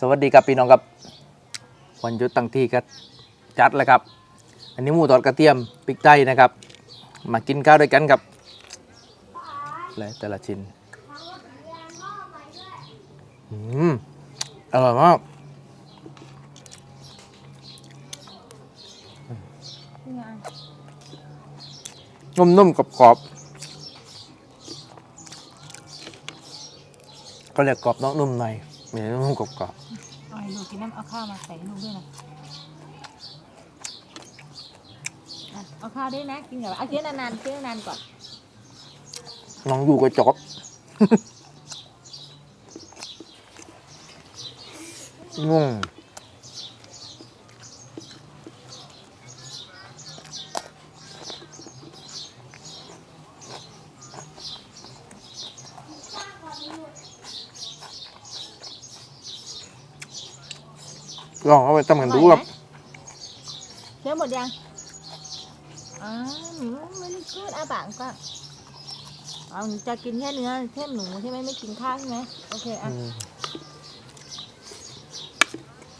สวัสดีครับพี่น้องครับวันหยุดตั้งที่ก็จัดเลยครับ อันนี้หมูทอดกระเทียมพริกไทยนะครับ มากินข้าวด้วยกันครับและแต่ละชิ้นอืมอร่อยมากนุ่มๆกรอบๆก็เรียกกรอบนอกนุ่มใน ไม่ใช่นุ่มกรอบเอาให้ลูกกินน้ำเอาข้าวมาใส่ให้ลูกด้วยนะอะเอาข้าวด้วยนะกินกับเอาเคี้ยวนานๆเคี้ยวนานๆก่อนๆน้องอยู่ก็จอบงง ลองเอาไปทำกันดูครับเคี้ยวหมดยังอ๋อหนูไม่ได้กินอาปากก็เอาหนูจะกินแค่เนื้อแค่หนูใช่ไหมไม่กินข้าวใช่ไหมโอเคอะอืม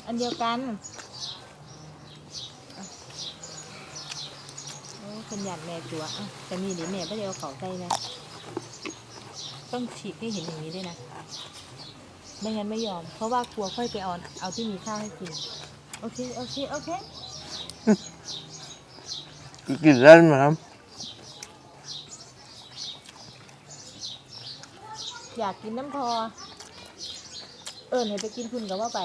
อันเดียวกันอะโอ้คนหยาดแม่ตัวอะแต่มีเดี๋ยวแม่ก็เดี๋ยวเอาเขาใส่นะต้องฉีกให้เห็นอย่างนี้ด้วยนะ ไม่งั้นไม่ยอม เพราะว่ากลัวค่อยไปเอาเอาที่มีข้าวให้กิน โอเค โอเค โอเคอีกกลิ่นแล้วนะครับอยากกินน้ำพอ เอิญให้ไปกินคุณกับว่าไป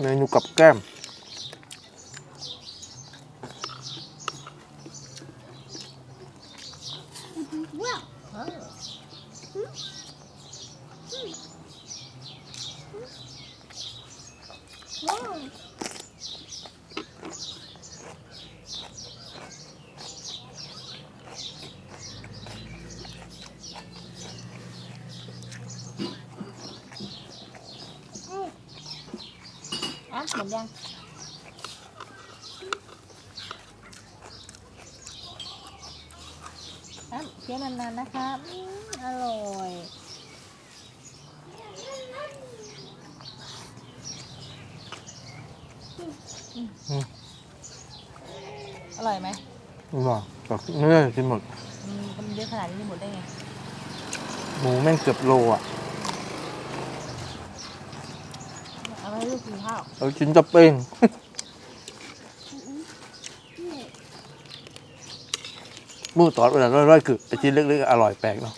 เมนูกับแก้มเหมดยังอะเคี้ยวนานๆนะครับอืมอร่อยอร่อยไหมว้าวกับเนื้อกินหมดอืมมันเยอะขนาดนี้หมดได้ไง หมูแม่งเกือบโลอะ เอาไว้ให้ลู กกินข้าวเอาชิ้นจะเป้งหมูตอดเวลาร่อยๆคือไอ้ชิ้นเล็กๆอร่อยแปลกเนาะ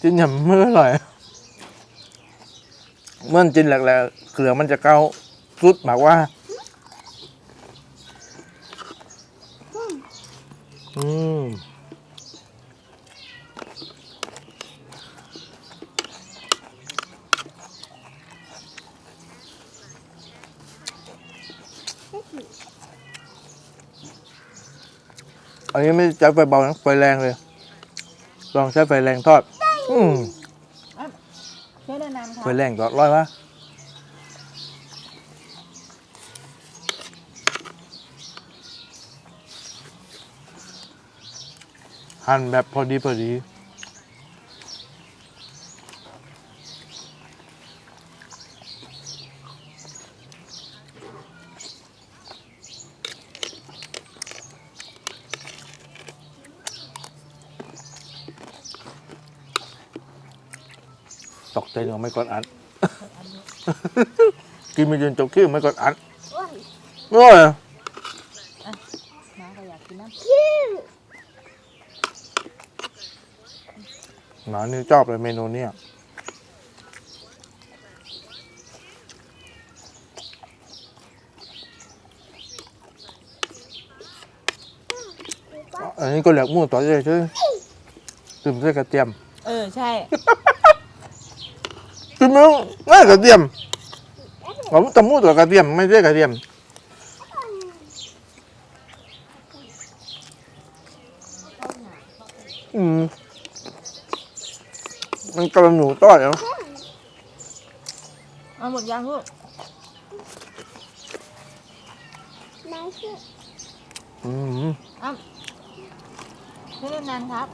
ชิ้นใหญ่ไม่อร่อยเมื่อชิ้นแหลกๆเกลือมันจะเก้าสุดหมากว่าอืม อันนี้ไม่ใช้ไฟเบานะไฟแรงเลย ลองใช้ไฟแรงทอด อืมเคี้ยวนานๆค่ะไฟแรงทอดร้อยวะหั่นแบบพอดีพอดี ตกใจหนูไม่กดอัดอันนี้กินไม่จนจบคิ้วไม่กดอัดโอ้ยโอ้ยน้าก็อยากกินน้ำหมานี่ชอบเลยเมนูเนี้ยอันนี้ก็เหลือกหมูต่อเลยใช่ตื่มใส่กระเทียม เออ ใช่ ตื่มไม่ง่ายกระเทียมผมตำหมูตัวกระเทียมไม่ใช่กระเทียมอืมมันกำลังหนูต้อยเนาะเอาหมดยังลูกอืมอ้าวไม่เล่นนานครับ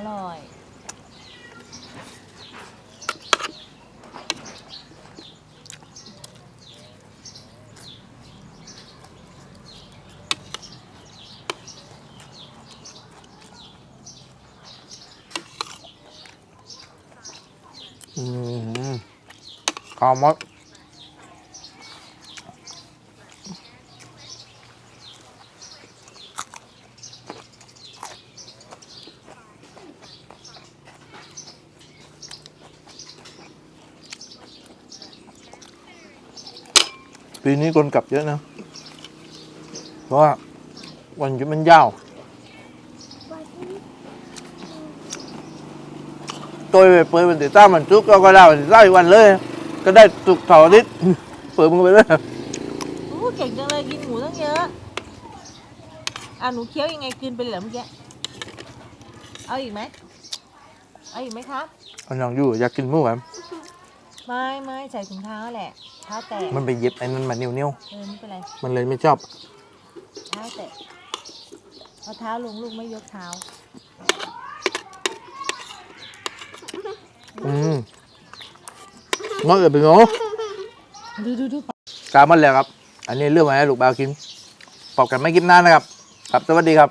อร่อย อืมข้าวมด ปีนี้คนกลับเยอะนะ เพราะว่าวันหยุดมันยาว tôi về bơi mình để ta mình trước cho coi nào thì ra อีกวันเลย ก็ได้สุกร์เสาร์อาทิตย์เปิดมึงไปเลยอู้เก่งจังเลยกินหมูตั้งเยอะอะหนูเคี้ยวยังไงกลืนไปเลยเหรอเมื่อกี้เอาอีกไหมเอาอีกไหมครับอันยังอยู่อยากกินหมูครับ ไม่ไม่ใส่ถุงเท้าแหละเท้าแตะมันไปเย็บไอ้นั่นมานิ้วนิ้วเออไม่เป็นไรๆมันเลยไม่ชอบ เท้าแตะเอาเท้าลงลูกไม่ยกเท้าอืมงอเลยเป็นงอดูดูดูกามันแล้วครับ อันนี้เรื่องมาให้ลูกบาวกินปอบกันไม่กินนานนะครับ ครับ สวัสดีครับ